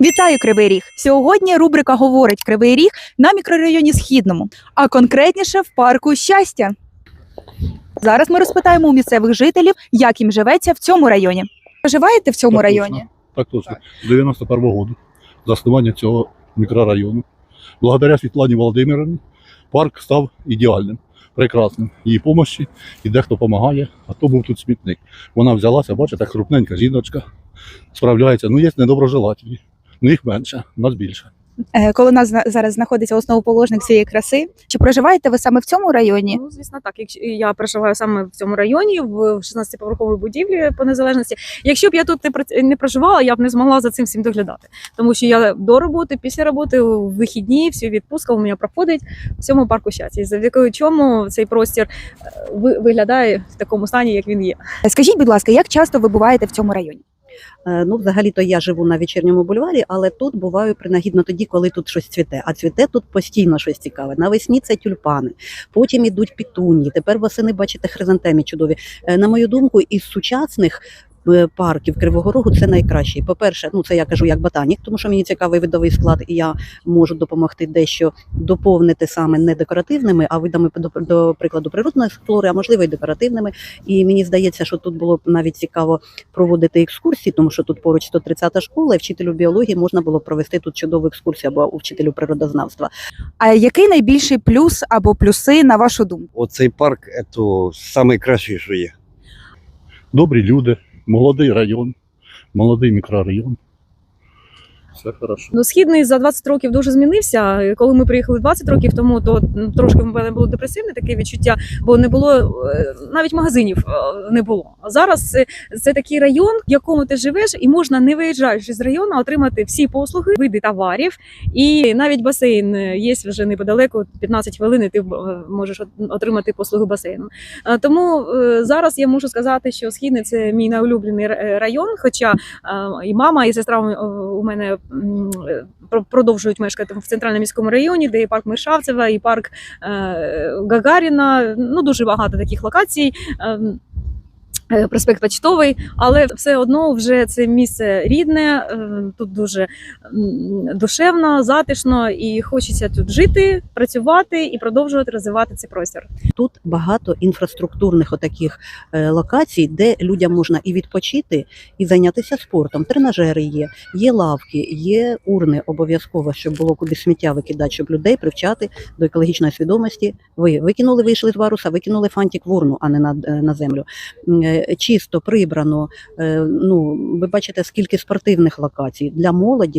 Вітаю Кривий Ріг! Сьогодні рубрика Говорить Кривий Ріг на мікрорайоні Східному, а конкретніше в парку щастя. Зараз ми розпитаємо у місцевих жителів, як їм живеться в цьому районі. Проживаєте в цьому Так районі? Так точно. З 91-го року заснування цього мікрорайону. Благодаря Світлані Володимировні парк став ідеальним, прекрасним. Її помощі і дехто допомагає, а то був тут смітник. Вона взялася, бачите, крупненька жіночка, справляється. Ну, є недоброжелательні. Ну, їх менше, нас більше. Е, Коли у нас зараз знаходиться основоположник цієї краси, чи проживаєте ви саме в цьому районі? Ну, звісно, так. Якщо я проживаю саме в цьому районі, в 16-поверховій будівлі по незалежності. Якщо б я тут не проживала, я б не змогла за цим всім доглядати. Тому що я до роботи, після роботи, у вихідні, всі відпустка у мене проходить в цьому парку щастя. Завдяки чому цей простір е, ви- виглядає в такому стані, як він є. Е, Скажіть, будь ласка, як часто ви буваєте в цьому районі? Е, Ну, взагалі-то я живу на вечірньому бульварі, але тут буваю принагідно тоді, коли тут щось цвіте. А цвіте тут постійно щось цікаве. Навесні це тюльпани, потім ідуть пітунії. Тепер восени бачите хризантемі чудові. Е, На мою думку, із сучасних. Парків Кривого Рогу це найкращий. По-перше, ну це я кажу як ботанік, тому що мені цікавий видовий склад, і я можу допомогти дещо доповнити саме не декоративними, а видами до, до прикладу природної флори, а можливо і декоративними. І мені здається, що тут було б навіть цікаво проводити екскурсії, тому що тут поруч 130-та школа, і вчителю біології можна було провести тут чудову екскурсію або вчителю природознавства. А який найбільший плюс або плюси на вашу думку? Оцей парк це найкраще, що є. Добрі люди, молодий район, молодий мікрорайон. Все хорошо. Ну, східний за 20 років дуже змінився. Коли ми приїхали 20 років тому, то трошки в мене було депресивне таке відчуття, бо не було е, навіть магазинів е, не було. А зараз це, такий район, в якому ти живеш, і можна, не виїжджаючи з району, отримати всі послуги, види товарів. І навіть басейн е, є вже неподалеку, 15 хвилин, і ти можеш отримати послуги басейну. Тому зараз я можу сказати, що східний це мій найулюблений район. Хоча і мама, і сестра у- мене продовжують мешкати в центральному міському районі, де і парк Мишавцева, і парк е, Гагаріна. Ну дуже багато таких локацій. Е, Проспект Почтовий, але все одно вже це місце рідне, е, тут дуже душевно, затишно, і хочеться тут жити, працювати і продовжувати розвивати цей простір. Тут багато інфраструктурних отаких е, локацій, де людям можна і відпочити, і зайнятися спортом. Тренажери є, є лавки, є урни обов'язково, щоб було куди сміття викидати, щоб людей привчати до екологічної свідомості. Ви викинули, вийшли з варуса, викинули фантик в урну, а не на, на землю. Чисто прибрано. Е, Ну, ви бачите, скільки спортивних локацій для молоді,